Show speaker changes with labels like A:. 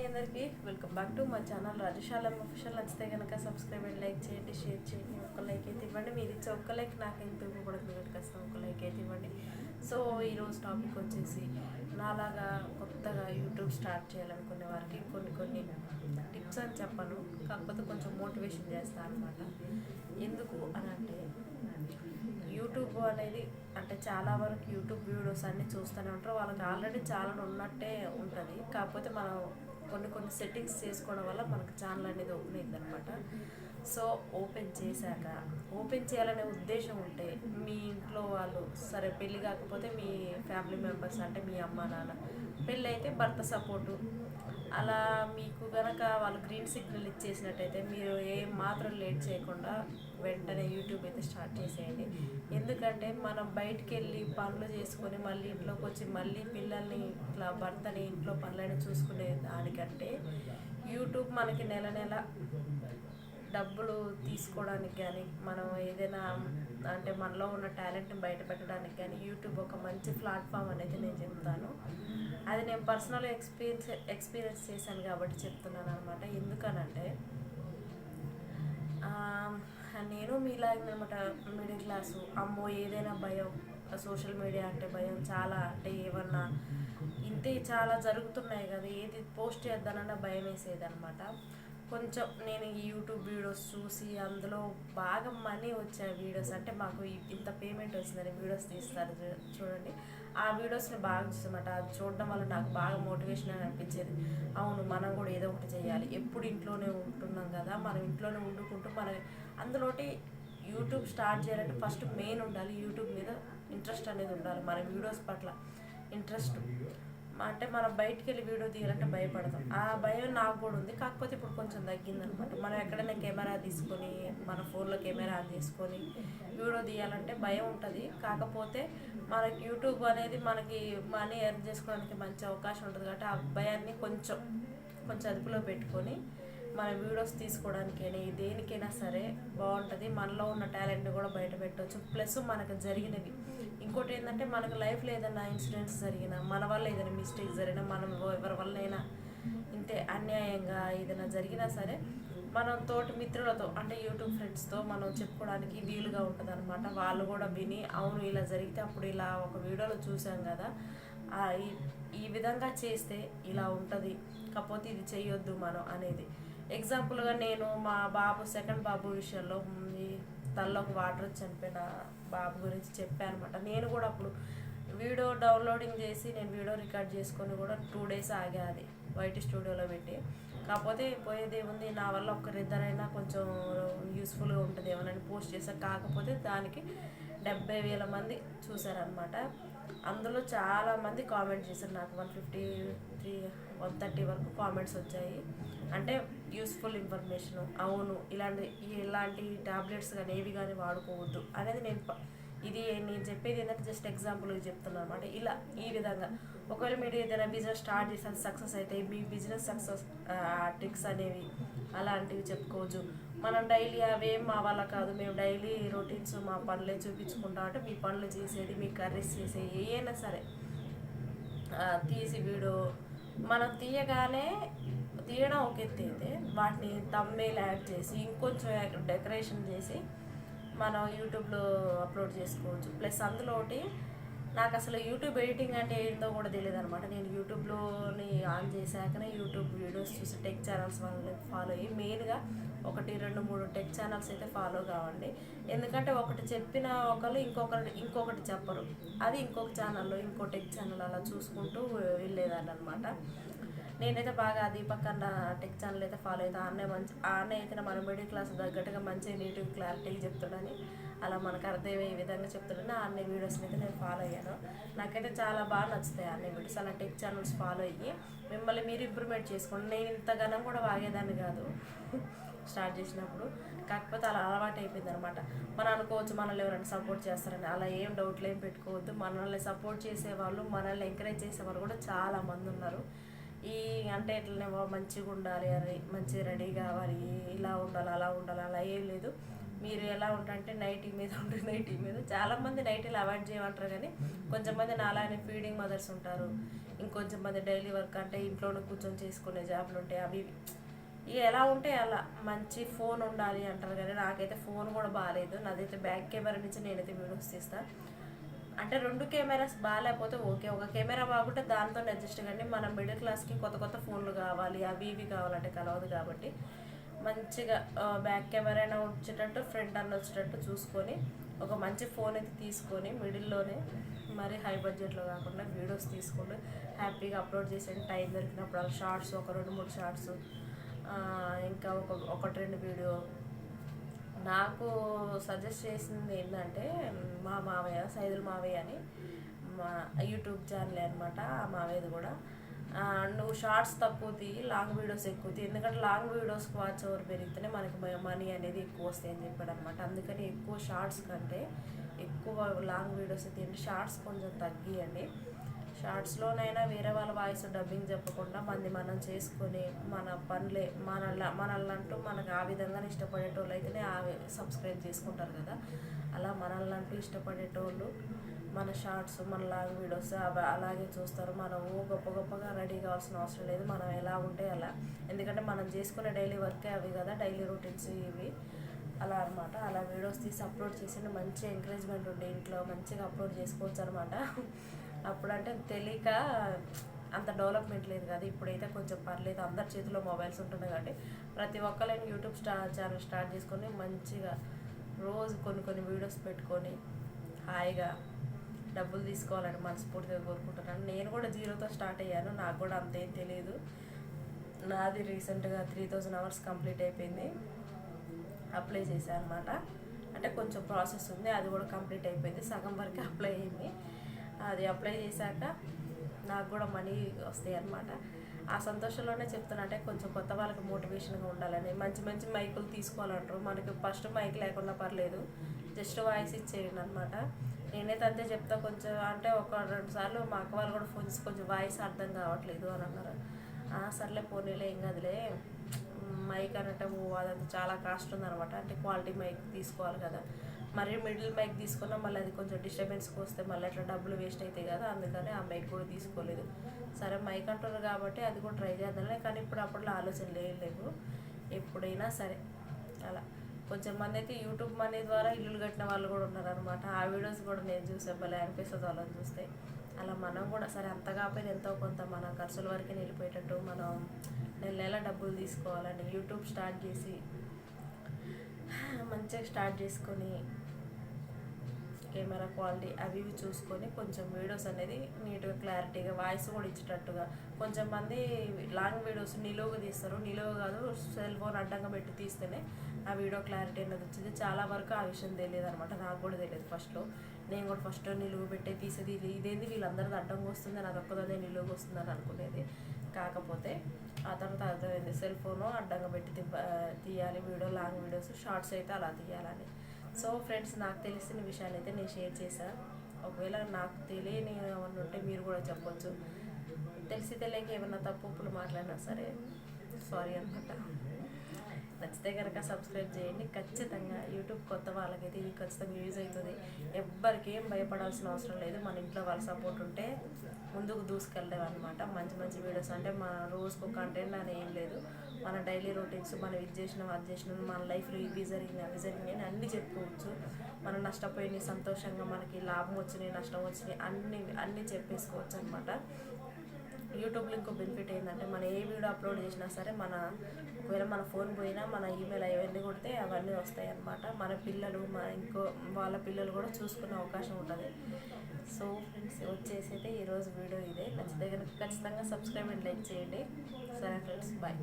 A: అండి అందరికీ. Welcome back to మా ఛానల్ రాజశాలం అఫీషియల్ నచ్చితే కనుక సబ్స్క్రైబ్ అండ్ లైక్ చేయండి షేర్ చేయండి ఒక్క లైక్ అయితే ఇవ్వండి. మీరు ఇచ్చే ఒక్క లైక్ నాకు ఎంత ఇవ్వకూడదు కనుక ఒక లైక్ అయితే ఇవ్వండి. సో ఈరోజు టాపిక్ వచ్చేసి నాలాగా కొత్తగా యూట్యూబ్ స్టార్ట్ చేయాలనుకునే వారికి కొన్ని కొన్ని టిప్స్ అని చెప్పను. కాకపోతే కొంచెం మోటివేషన్ చేస్తాను అనమాట ఎందుకు అని అంటే యూట్యూబ్ అనేది అంటే చాలా వరకు యూట్యూబ్ వీడియోస్ అన్నీ చూస్తూనే ఉంటారు. వాళ్ళకి ఆల్రెడీ చాలా ఉన్నట్టే ఉంటుంది. కాకపోతే మనం కొన్ని కొన్ని సెట్టింగ్స్ చేసుకోవడం వల్ల మనకు ఛానల్ అనేది ఓపెన్ అయింది అనమాట సో ఓపెన్ చేశాక ఓపెన్ చేయాలనే ఉద్దేశం ఉంటే మీ ఇంట్లో వాళ్ళు సరే పెళ్ళి కాకపోతే మీ ఫ్యామిలీ మెంబర్స్ అంటే మీ అమ్మ నాన్న పెళ్ళి అయితే భర్త సపోర్టు అలా మీకు కనుక వాళ్ళు గ్రీన్ సిగ్నల్ ఇచ్చేసినట్టయితే మీరు ఏం మాత్రం లేట్ చేయకుండా వెంటనే యూట్యూబ్ అయితే స్టార్ట్ చేసేయండి. ఎందుకంటే మనం బయటికి వెళ్ళి పనులు చేసుకొని మళ్ళీ ఇంట్లోకి వచ్చి మళ్ళీ పిల్లల్ని ఇట్లా భర్తని ఇంట్లో పనులని చూసుకునే దానికంటే యూట్యూబ్ మనకి నెల నెల డబ్బులు తీసుకోవడానికి కానీ మనం ఏదైనా అంటే మనలో ఉన్న టాలెంట్ని బయట పెట్టడానికి కానీ యూట్యూబ్ ఒక మంచి ప్లాట్ఫామ్ అనేది నేను చెప్తాను. అది నేను పర్సనల్ ఎక్స్పీరియన్స్ ఎక్స్పీరియన్స్ చేశాను కాబట్టి చెప్తున్నాను అనమాట ఎందుకనంటే నేను మీలా అనమాట మిడిల్ క్లాసు. అమ్మో ఏదైనా భయం. సోషల్ మీడియా అంటే భయం. చాలా అంటే ఏమన్నా ఇంతే చాలా జరుగుతున్నాయి కదా. ఏది పోస్ట్ చేద్దానన్నా భయం వేసేది అనమాట కొంచెం నేను ఈ యూట్యూబ్ వీడియోస్ చూసి అందులో బాగా మనీ వచ్చే వీడియోస్. అంటే మాకు ఇంత పేమెంట్ వచ్చిందని వీడియోస్ తీస్తారు చూడండి. ఆ వీడియోస్ని బాగా చూసామాట. అది చూడడం వల్ల నాకు బాగా మోటివేషన్ అని అనిపించేది. అవును మనం కూడా ఏదో ఒకటి చేయాలి. ఎప్పుడు ఇంట్లోనే ఉంటున్నాం కదా. మనం ఇంట్లోనే వండుకుంటూ మన అందులోటి యూట్యూబ్ స్టార్ట్ చేయాలంటే ఫస్ట్ మెయిన్ ఉండాలి. యూట్యూబ్ మీద ఇంట్రెస్ట్ అనేది ఉండాలి. మన వీడియోస్ పట్ల ఇంట్రెస్ట్. అంటే మనం బయటికి వెళ్ళి వీడియో తీయాలంటే భయపడతాం. ఆ భయం నాకు కూడా ఉంది. కాకపోతే ఇప్పుడు కొంచెం తగ్గిందనమాట. మనం ఎక్కడైనా కెమెరా తీసుకొని మన ఫోన్లో కెమెరా ఆన్ చేసుకొని వీడియో తీయాలంటే భయం ఉంటుంది. కాకపోతే మనకి యూట్యూబ్ అనేది మనకి మనీ ఎర్న్ చేసుకోవడానికి మంచి అవకాశం ఉంటుంది. కాబట్టి ఆ భయాన్ని కొంచెం కొంచెం అదుపులో పెట్టుకొని మన వీడియోస్ తీసుకోవడానికైనా దేనికైనా సరే బాగుంటుంది. మనలో ఉన్న టాలెంట్ని కూడా బయట పెట్టవచ్చు ప్లస్ మనకు జరిగినవి. ఇంకోటి ఏంటంటే మనకు లైఫ్లో ఏదైనా ఇన్సిడెంట్స్ జరిగినా మన వల్ల ఏదైనా మిస్టేక్ జరిగినా మనం ఎవరి వల్ల అయినా ఇంతే అన్యాయంగా ఏదైనా జరిగినా సరే మనం తోటి మిత్రులతో అంటే యూట్యూబ్ ఫ్రెండ్స్తో మనం చెప్పుకోవడానికి వీలుగా ఉంటుంది అనమాట వాళ్ళు కూడా విని అవును ఇలా జరిగితే అప్పుడు ఇలా ఒక వీడియోలో చూసాం కదా ఈ ఈ విధంగా చేస్తే ఇలా ఉంటుంది. కాకపోతే ఇది చేయొద్దు మనం అనేది. ఎగ్జాంపుల్గా నేను మా బాబు సెకండ్ బాబు విషయంలో ఈ తల్లోకి వాటర్ చనిపోయిన బాబు గురించి చెప్పాను అనమాట నేను కూడా అప్పుడు వీడియో డౌన్లోడింగ్ చేసి నేను వీడియో రికార్డ్ చేసుకొని కూడా టూ డేస్ ఆగా అది వైట్ స్టూడియోలో పెట్టి. కాకపోతే పోయేది ఏముంది నా వల్ల ఒక్కరిద్దరైనా కొంచెం యూస్ఫుల్గా ఉంటుంది. ఏమని పోస్ట్ చేశాను కాకపోతే దానికి డెబ్బై వేల మంది చూసారనమాట అందులో చాలా మంది కామెంట్ చేశారు. నాకు one fifty three one thirty వరకు కామెంట్స్ వచ్చాయి. అంటే యూస్ఫుల్ ఇన్ఫర్మేషన్ అవును ఇలాంటి ఇలాంటి టాబ్లెట్స్ కానీ ఏవి కానీ వాడుకోవద్దు అనేది నేను ఇది నేను చెప్పేది ఏంటంటే జస్ట్ ఎగ్జాంపుల్ చెప్తున్నాను అనమాట. ఇలా ఈ విధంగా ఒకవేళ మీరు ఏదైనా బిజినెస్ స్టార్ట్ చేసి సక్సెస్ అయితే మీ బిజినెస్ సక్సెస్ ట్రిక్స్ అనేవి అలాంటివి చెప్పుకోవచ్చు. మనం డైలీ అవేం మా వల్ల కాదు మేము డైలీ రొటీన్స్ మా పనులే చూపించుకుంటాం అంటే మీ పనులు చేసేది మీ కర్రీస్ చేసేది ఏదైనా సరే. తీసి వీడియో మనం తీయగానే తీయడం ఒక ఎత్తు అయితే వాటిని తమ్మేలు యాడ్ చేసి ఇంకొంచెం డెకరేషన్ చేసి మనం యూట్యూబ్లో అప్లోడ్ చేసుకోవచ్చు. ప్లస్ అందులో ఒకటి నాకు అసలు యూట్యూబ్ ఎడిటింగ్ అంటే ఏంటో కూడా తెలియదు అనమాట నేను యూట్యూబ్లోని ఆన్ చేశాకనే యూట్యూబ్ వీడియోస్ చూసి టెక్ ఛానల్స్ వాళ్ళని ఫాలో అయ్యి మెయిన్గా ఒకటి రెండు మూడు టెక్ ఛానల్స్ అయితే ఫాలో కావండి. ఎందుకంటే ఒకటి చెప్పిన ఒకరు ఇంకొకరు ఇంకొకటి చెప్పరు. అది ఇంకొక ఛానల్లో ఇంకో టెక్ ఛానల్ అలా చూసుకుంటూ వెళ్ళేదాన్ని అనమాట నేనైతే బాగా దీపక్ అన్న టెక్ ఛానల్ అయితే ఫాలో అవుతా అన్నే మంచి ఆ అయితే మన మిడిల్ క్లాస్ తగ్గట్టుగా మంచి నీట్గా క్లారిటీగా చెప్తాడని అలా మనకు అర్థమయ్యే విధంగా చెప్తాడని ఆ వీడియోస్ని అయితే నేను ఫాలో అయ్యాను. నాకైతే చాలా బాగా నచ్చుతాయి ఆ వీడియోస్ అలా టెక్ ఛానల్స్ ఫాలో అయ్యి మిమ్మల్ని మీరు ఇంప్రూవ్మెంట్ చేసుకోండి. నేను ఇంతగానం కూడా వాగేదాన్ని కాదు స్టార్ట్ చేసినప్పుడు. కాకపోతే అలా అలవాటు అయిపోయింది అనమాట మనం అనుకోవచ్చు మనల్ని ఎవరైనా సపోర్ట్ చేస్తారని. అలా ఏం డౌట్లు ఏం పెట్టుకోవద్దు. మనల్ని సపోర్ట్ చేసేవాళ్ళు మనల్ని ఎంకరేజ్ చేసేవాళ్ళు కూడా చాలా మంది ఉన్నారు. ఈ అంటే ఇట్లనే మంచిగా ఉండాలి అని మంచిగా రెడీ కావాలి ఇలా ఉండాలి అలా ఉండాలి అలా ఏం లేదు. మీరు ఎలా ఉంటారంటే నైటీ మీద ఉంటే నైటీ మీద. చాలామంది నైట్ నైటీలు అవాయిడ్ చేయమంటారు కానీ కొంచెం మంది నాలానే ఫీడింగ్ మదర్స్ ఉంటారు. ఇంకొంచెం మంది డైలీ వర్క్ అంటే ఇంట్లోనే కూర్చొని చేసుకునే జాబ్లు ఉంటాయి. అవి ఇవి. ఇక ఎలా ఉంటే అలా మంచి ఫోన్ ఉండాలి అంటారు కానీ నాకైతే ఫోన్ కూడా బాగాలేదు నాదైతే బ్యాక్ కెమెరా నుంచి నేనైతే వీడియోస్ తీస్తాను అంటే రెండు కెమెరాస్ బాగాలేకపోతే ఓకే. ఒక కెమెరా బాగుంటే దాంతో అడ్జస్ట్ కానీ మన మిడిల్ క్లాస్కి కొత్త కొత్త ఫోన్లు కావాలి అవి ఇవి కావాలంటే కలవదు కాబట్టి. మంచిగా బ్యాక్ కెమెరా అయినా వచ్చేటట్టు ఫ్రంట్ అన్న వచ్చేటట్టు చూసుకొని ఒక మంచి ఫోన్ అయితే తీసుకొని మిడిల్లోనే మరి హై బడ్జెట్లో కాకుండా వీడియోస్ తీసుకొని హ్యాపీగా అప్లోడ్ చేసేయండి. టైం దొరికినప్పుడు అలా షార్ట్స్ ఒక రెండు మూడు షార్ట్స్ ఇంకా ఒక ఒకటి రెండు వీడియో నాకు సజెస్ట్ చేసింది ఏంటంటే మా మావయ్య సైదుల్ మావయ్య అని మా యూట్యూబ్ ఛానల్ అనమాట ఆ మావయ్యది కూడా. నువ్వు షార్ట్స్ తక్కువ తీ లాంగ్ వీడియోస్ ఎక్కువ తీ ఎందుకంటే లాంగ్ వీడియోస్కి వాచ్ ఓవర్ పెరిగితేనే మనకి మనీ అనేది ఎక్కువ వస్తాయి అని చెప్పాడు అనమాట అందుకని ఎక్కువ షార్ట్స్ కంటే ఎక్కువ లాంగ్ వీడియోస్ తీయండి. షార్ట్స్ కొంచెం తగ్గియండి. షార్ట్స్లోనైనా వేరే వాళ్ళ వాయిస్ డబ్బింగ్ చెప్పకుండా మంది మనం చేసుకొని మన పనులే మన మనల్ని అంటూ మనకు ఆ విధంగా ఇష్టపడేటోళ్ళు అయితేనే ఆ సబ్స్క్రైబ్ చేసుకుంటారు కదా. అలా మనల్ని అంటూ ఇష్టపడేటోళ్ళు మన షార్ట్స్ మన లాంగ్ వీడియోస్ అవి అలాగే చూస్తారు. మనము గొప్ప గొప్పగా రెడీ కావాల్సిన అవసరం లేదు. మనం ఎలా ఉంటే అలా. ఎందుకంటే మనం చేసుకునే డైలీ వర్కే అవి కదా డైలీ రొటీన్స్ ఇవి. అలా అనమాట అలా వీడియోస్ తీసి అప్లోడ్ చేసి మంచి ఎంకరేజ్మెంట్ ఉండే ఇంట్లో. మంచిగా అప్లోడ్ చేసుకోవచ్చు అనమాట అప్పుడంటే తెలియక అంత డెవలప్మెంట్ లేదు కదా ఇప్పుడైతే కొంచెం పర్లేదు. అందరి చేతిలో మొబైల్స్ ఉంటున్నాయి కాబట్టి ప్రతి ఒక్కరైనా యూట్యూబ్ స్టా ఛానల్ స్టార్ట్ చేసుకొని మంచిగా రోజు కొన్ని కొన్ని వీడియోస్ పెట్టుకొని హాయిగా డబ్బులు తీసుకోవాలని మనస్ఫూర్తిగా కోరుకుంటున్నాను. నేను కూడా జీరోతో స్టార్ట్ అయ్యాను నాకు కూడా అంతేం తెలియదు నాది రీసెంట్గా త్రీ థౌజండ్ అవర్స్ కంప్లీట్ అయిపోయింది. అప్లై చేశాను అనమాట అంటే కొంచెం ప్రాసెస్ ఉంది అది కూడా కంప్లీట్ అయిపోయింది. సగం వరకు అప్లై అయింది. అది అప్లై చేశాక నాకు కూడా మనీ వస్తాయి అన్నమాట. ఆ సంతోషంలోనే చెప్తున్నా అంటే కొంచెం కొత్త వాళ్ళకి మోటివేషన్గా ఉండాలని. మంచి మంచి మైకులు తీసుకోవాలంటారు. మనకి ఫస్ట్ మైక్ లేకుండా పర్లేదు జస్ట్ వాయిస్ ఇచ్చేయండి అనమాట నేనైతే అంతే చెప్తా కొంచెం అంటే ఒక రెండు సార్లు మా అక్క వాళ్ళు కూడా ఫోన్ చేసి కొంచెం వాయిస్ అర్థం కావట్లేదు అని అన్నారు. సర్లే పోనీలే ఏం కదిలే. మైక్ అనటము అదంతా చాలా కాస్ట్ ఉందన్నమాట. అంటే క్వాలిటీ మైక్ తీసుకోవాలి కదా. మరి మిడిల్ మైక్ తీసుకున్నా మళ్ళీ అది కొంచెం డిస్టర్బెన్స్కి వస్తే మళ్ళీ అట్లా డబ్బులు వేస్ట్ అవుతాయి కదా అందుకని ఆ మైక్ కూడా తీసుకోలేదు. సరే మైక్ అంటున్నారు కాబట్టి అది కూడా ట్రై చేద్దాంలే కానీ ఇప్పుడు అప్పట్లో ఆలోచనలు ఏం లేవు. ఎప్పుడైనా సరే అలా. కొంచెం మంది అయితే యూట్యూబ్ మనీ ద్వారా ఇల్లులు కట్టిన వాళ్ళు కూడా ఉన్నారనమాట ఆ వీడియోస్ కూడా నేను చూసే భలే అనిపిస్తుంది వాళ్ళని చూస్తే. అలా మనం కూడా సరే అంత కాకపోయినా ఎంతో కొంత మన ఖర్చుల వరకు వెళ్ళిపోయేటట్టు మనం నెల నెల డబ్బులు తీసుకోవాలని యూట్యూబ్ స్టార్ట్ చేసి మంచిగా స్టార్ట్ చేసుకొని కెమెరా క్వాలిటీ అవి ఇవి చూసుకొని కొంచెం వీడియోస్ అనేది నీట్గా క్లారిటీగా వాయిస్ కూడా ఇచ్చేటట్టుగా. కొంచెం మంది లాంగ్ వీడియోస్ నిలువుగా తీస్తారు. నిలువు కాదు సెల్ ఫోన్ అడ్డంగా పెట్టి తీస్తేనే ఆ వీడియో క్లారిటీ అనేది వచ్చింది. చాలా వరకు ఆ విషయం తెలియదు అనమాట నాకు కూడా తెలియదు ఫస్ట్లో నేను కూడా ఫస్ట్ నిలువు పెట్టే తీసేది ఇదేంది? వీళ్ళందరిది అడ్డంగా వస్తుంది నాకు ఒక్కదనే నిలువుగా వస్తుందని అనుకునేది. కాకపోతే ఆ తర్వాత అర్థమైంది. సెల్ ఫోను అడ్డంగా పెట్టి తిప్ప- తీయాలి. వీడియో లాంగ్ వీడియోస్ షార్ట్స్ అయితే అలా తీయాలని. సో ఫ్రెండ్స్ నాకు తెలిసిన విషయాలు అయితే నేను షేర్ చేశాను ఒకవేళ నాకు తెలియని ఏమన్నా ఉంటే మీరు కూడా చెప్పొచ్చు. తెలిసి తెలియక ఏమన్నా తప్పులు మాట్లాడినా సరే సారీ అనమాట నచ్చితే కనుక సబ్స్క్రైబ్ చేయండి. ఖచ్చితంగా యూట్యూబ్ కొత్త వాళ్ళకైతే ఇది ఖచ్చితంగా యూజ్ అవుతుంది. ఎవ్వరికి ఏం భయపడాల్సిన అవసరం లేదు. మన ఇంట్లో వాళ్ళ సపోర్ట్ ఉంటే ముందుకు దూసుకెళ్ళలేము అనమాట మంచి మంచి వీడియోస్ అంటే మన రోజుకు కంటెంట్ అని ఏం లేదు. మన డైలీ రొటీన్స్ మనం ఇది చేసినాం అది చేసినాం మన లైఫ్లో ఇవి జరిగినాయి అవి జరిగినాయి అని అన్నీ చెప్పుకోవచ్చు. మనం నష్టపోయినాయి సంతోషంగా మనకి లాభం వచ్చినాయి నష్టం వచ్చినాయి అన్ని అన్నీ చెప్పేసుకోవచ్చు అనమాట యూట్యూబ్లో ఇంకో బెనిఫిట్ ఏంటంటే మనం ఏ వీడియో అప్లోడ్ చేసినా సరే మన ఒకవేళ మన ఫోన్ పోయినా మన ఈమెయిల్ అవన్నీ కొడితే అవన్నీ వస్తాయి అన్నమాట మన పిల్లలు మన ఇంకో వాళ్ళ పిల్లలు కూడా చూసుకునే అవకాశం ఉంటుంది. సో ఫ్రెండ్స్ వచ్చేసి అయితే ఈరోజు వీడియో ఇదే. నచ్చితే కనుక ఖచ్చితంగా సబ్స్క్రైబ్ అండ్ లైక్ చేయండి. సరే ఫ్రెండ్స్ బాయ్.